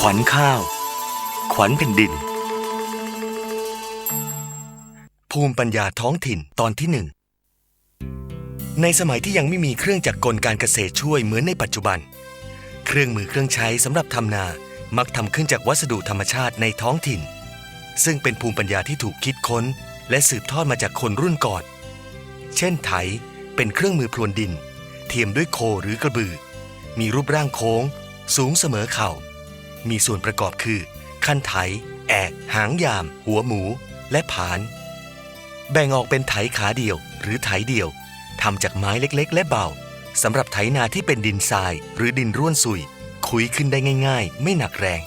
ขวัญข้าว ขวัญแผ่นดิน ภูมิปัญญาท้องถิ่นตอนที่หนึ่งในสมัยที่ยังไม่มีเครื่องจักรกลการเกษตรช่วยเหมือนในปัจจุบัน เครื่องมือเครื่องใช้สำหรับทำนามักทำขึ้นจากวัสดุธรรมชาติในท้องถิ่น ซึ่งเป็นภูมิปัญญาที่ถูกคิดค้น และสืบทอดมาจากคนรุ่นก่อน เช่นไถเป็นเครื่องมือพรวนดิน เทียมด้วยโคหรือกระบือ มีรูปร่างโค้ง สูงเสมอเข่า มีส่วนประกอบคือ คันไถ แอก หางยาม หัวหมู และผาน แบ่งออกเป็นไถขาเดียวหรือไถเดียวทำจากไม้เล็กๆ และเบาสำหรับไถนาที่เป็นดินทรายหรือดินร่วนสุย คุยขึ้นได้ง่าย ๆ ไม่หนักแรง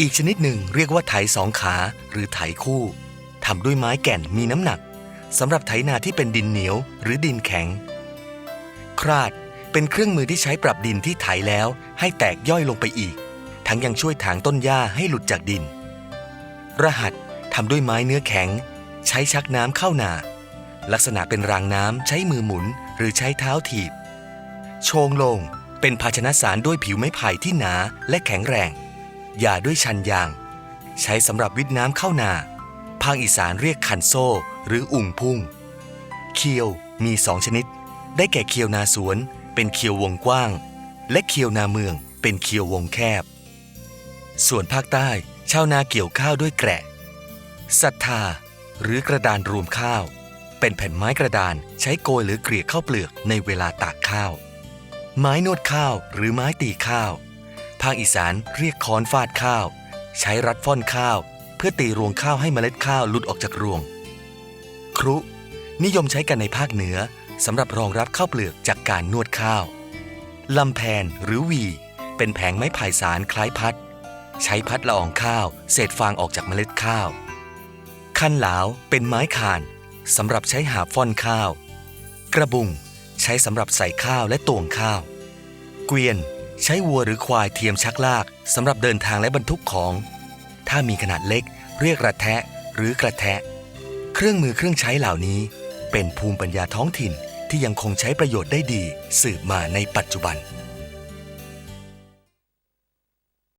อีกชนิดหนึ่งเรียกว่าไถสองขาหรือไถคู่ทำด้วยไม้แก่นมีน้ำหนักสำหรับไถนาที่เป็นดินเหนียวหรือดินแข็ง คราดเป็นเครื่องมือที่ใช้ปรับดินที่ไถแล้วให้แตกย่อยลงไปอีก ทั้งยังช่วยถางต้นหญ้าให้หลุดจากดิน รหัสทำด้วยไม้เนื้อแข็ง ใช้ชักน้ำเข้านา ลักษณะเป็นรางน้ำใช้มือหมุนหรือใช้เท้าถีบ โชงลงเป็นภาชนะสารด้วยผิวไม้ไผ่ที่หนาและแข็งแรงหย่าด้วยชันยาง ใช้สำหรับวิทน้ำเข้านาภาคอีสานเรียกคันโซ่หรืออุ่งพุ่ง เคียวมีสองชนิด ได้แก่เคียวนาสวนเป็นเคียววงกว้าง และเคียวนาเมืองเป็นเคียววงแคบ ส่วนภาคใต้ชาวนาเกี่ยวข้าวด้วยแกะศรัทธา หรือกระดานรวมข้าว เป็นแผ่นไม้กระดานใช้โกยหรือเกลี่ยข้าวเปลือกในเวลาตากข้าว ไม้นวดข้าวหรือไม้ตีข้าว ภาคอีสานเรียกค้อนฟาดข้าว ใช้รัดฟ่อนข้าว เพื่อตีรวงข้าวให้เมล็ดข้าวหลุดออกจากรวง ครุ นิยมใช้กันในภาคเหนือสำหรับรองรับข้าวเปลือกจากการนวดข้าวลำแพนหรือวี เป็นแผงไม้ไผ่สารคล้ายพัด ใช้พัดละอองข้าว เศษฟางออกจากเมล็ดข้าว คันหลาวเป็นไม้คานสำหรับใช้หาฟ่อนข้าว กระบุงใช้สำหรับใส่ข้าวและตวงข้าว เกวียนใช้วัวหรือควายเทียมชักลากสำหรับเดินทางและบรรทุกของ ถ้ามีขนาดเล็ก เรียกระแทะหรือกระแทะ เครื่องมือเครื่องใช้เหล่านี้ เป็นภูมิปัญญาท้องถิ่นที่ยังคงใช้ประโยชน์ได้ดีสืบมาในปัจจุบัน